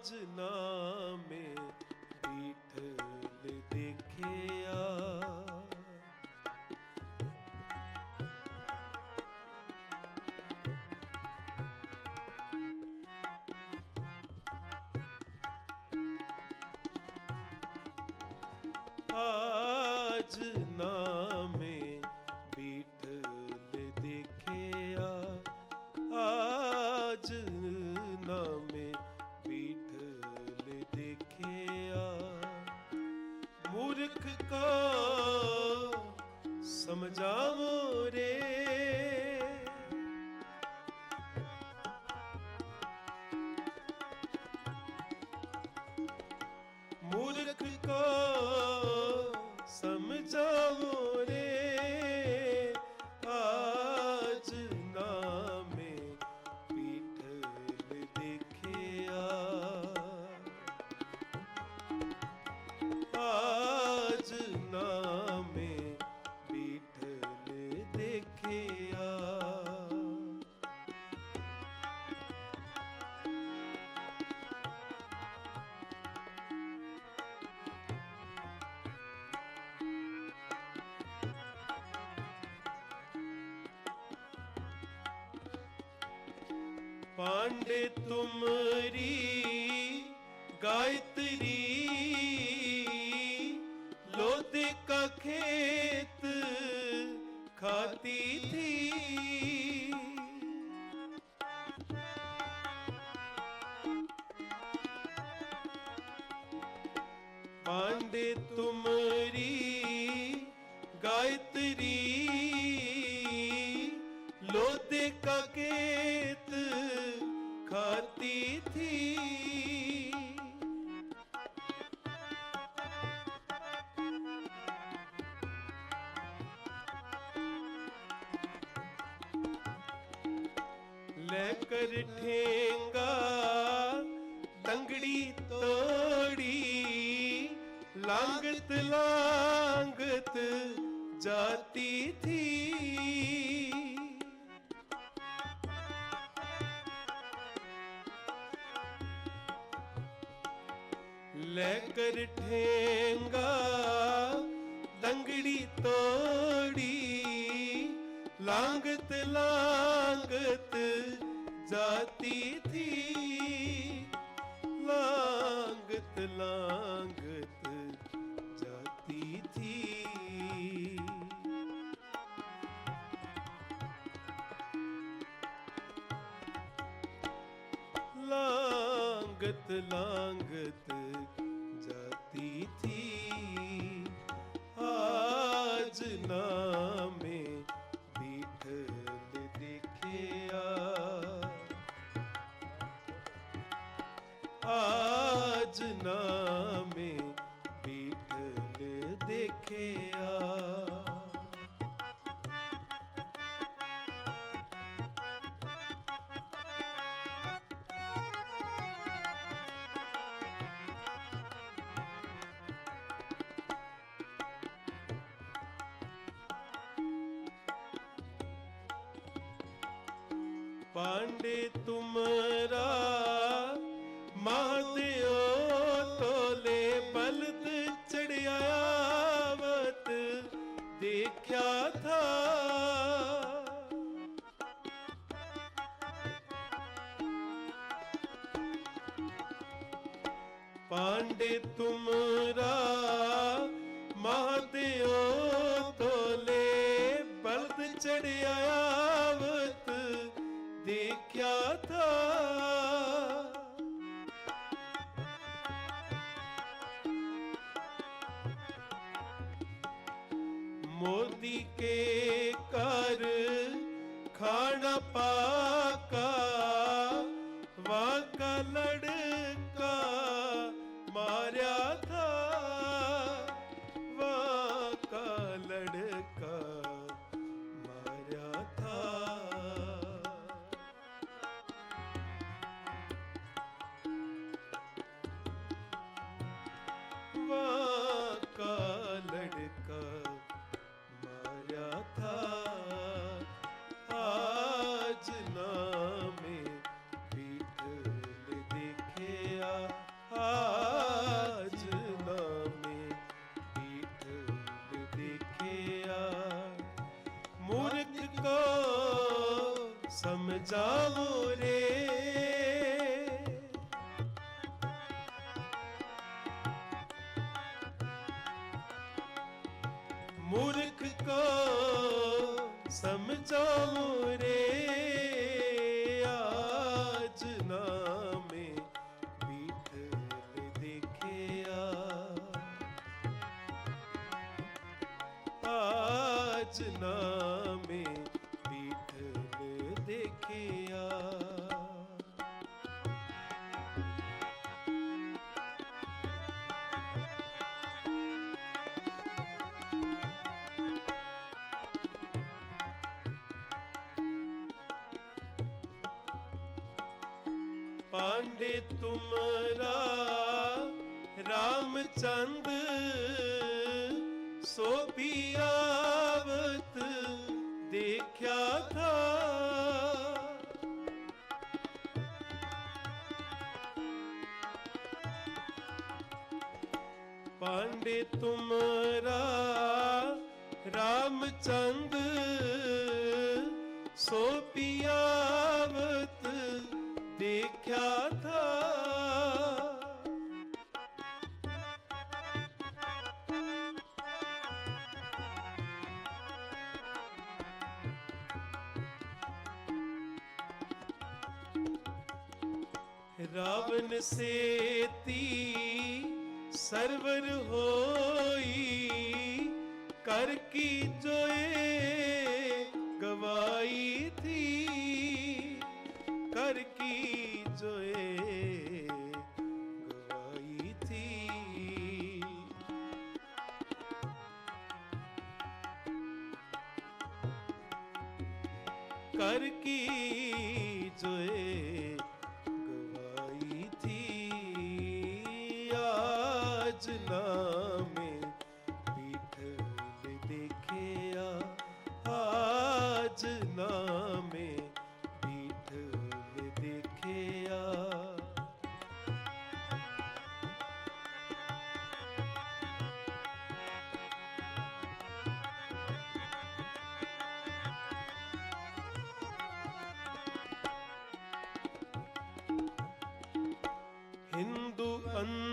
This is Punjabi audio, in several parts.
ਆਜ ਨਾਮੇ ਬੀਠਲ ਦੇਖਿਆ। ਆਜ ਨਾਮੇ पांडे तुमरी गायत्री लोदे का खेत खाती थी पांडे तुमरी गायत्री लोदे का ਤਿਥੀ ਲੈ ਕਰ ਠੇਕਾ ਤੰਗੜੀ ਤੋੜੀ ਲਾਂਗਤ ਲਾਂਗਤ ਜਾਤੀ ਥੀ ਲੈ ਕਰ ਠੇਂਗਾ ਲੰਗੜੀ ਤੋੜੀ ਲਾਂਗਤ ਲਾਂਗਤ ਜਾਤੀ ਥੀ ਲਾਂਗਤ ਲਾਂਗ लांगत लांगत जाती थी आज नामे बीठल देखिया आज नामे बीठल देखिया पांडे तुमरा महादेव तोले बलद चढ़ियावत देखा था पांडे तुमरा महादेव तोले बलद चढ़ियावत मोदी के कर खाना ਸਮਝਾਵੋ ਰੇ। ਮੂਰਖ ਕੋ ਸਮਝਾਵੋ ਰੇ। ਆਜ ਨਾਮੇ ਬੀਠਲ ਦੇਖਿਆ। ਆਜ ਨਾਮੇ पांडे तुमरा रामचंद सो भी आवत देखा था पांडे तुमरा रामचंद ਰਾਵਨ ਸੇਤੀ ਸਰਵਰ ਹੋਈ, ਕਰ ਕੀ ਜੋਏ ਗਵਾਈ ਥੀ, ਕਰ ਕੀ ਜੋਏ ਗਵਾਈ ਥੀ। ਕਰ ਕੀ ਜੋਏ ਰਜ ਨਾਮੇ ਪੀਠਲ ਦੇਖਿਆ ਆਜ ਨਾਮੇ ਪੀਠਲ ਦੇਖਿਆ ഹിന്ദു അന്ന്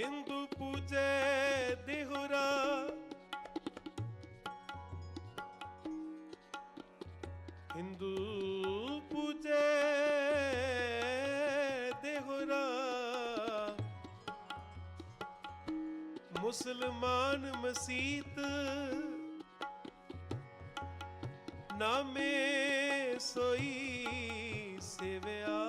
ਹਿੰਦੂ ਪੂਜੇ ਦੇਹੁਰਾ ਹਿੰਦੂ ਪੂਜੇ ਦੇਹੁਰਾ ਮੁਸਲਮਾਨ ਮਸੀਤ ਨਾਮੇ ਸੋਈ ਸੇਵਿਆ।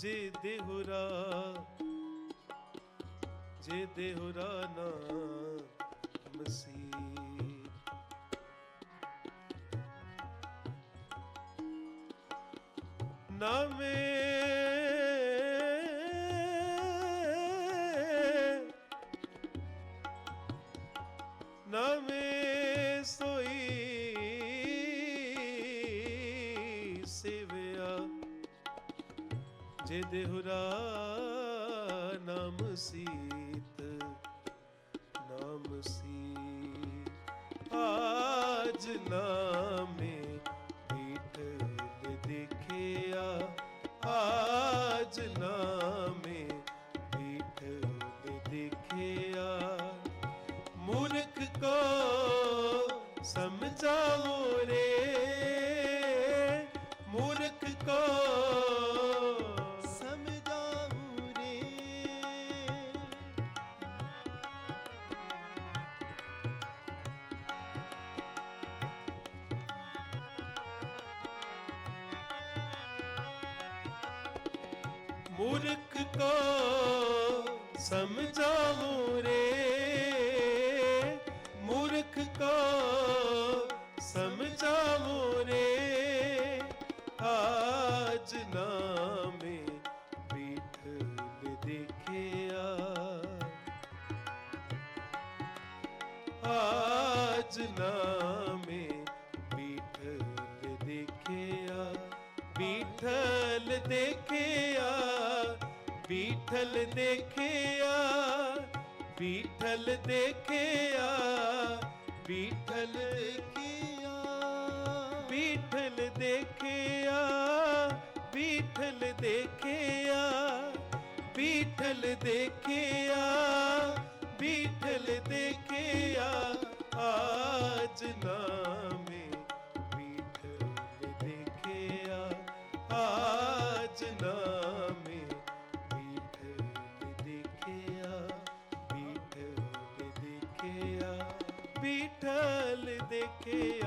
ਜੇ ਦੇਹੁਰਾ ਜੇ ਦੇਹੁਰਾ ਨਾ ਮਸੀਤ ਨਾਮੇ ਨਾਮੇ ਸੋਈ ਜੇ ਦੇਹੁਰਾ ਨਾਮ ਸੀਤ ਨਾਮ ਸੀ ਆਜ ਨਾਮੇ ਬੀਠਲ ਦੇਖਿਆ ਆਜ ਨਾਮੇ ਮੂਰਖ ਕੋ ਸਮਝਾਵੋ ਰੇ। ਮੂਰਖ ਕੋ ਸਮਝਾਵੋ ਰੇ। ਆਜ ਨਾਮੇ ਬੀਠਲ ਦੇਖਿਆ। ਆਜ ਨਾਮੇ ਬੀਠਲ ਦੇਖਿਆ। ਬੀਠਲ ਦੇਖ बीठल देखिया बीठल देखिया बीठल देखिया बीठल देखिया बीठल देखिया बीठल देखिया बीठल देखिया आज नाम দেখে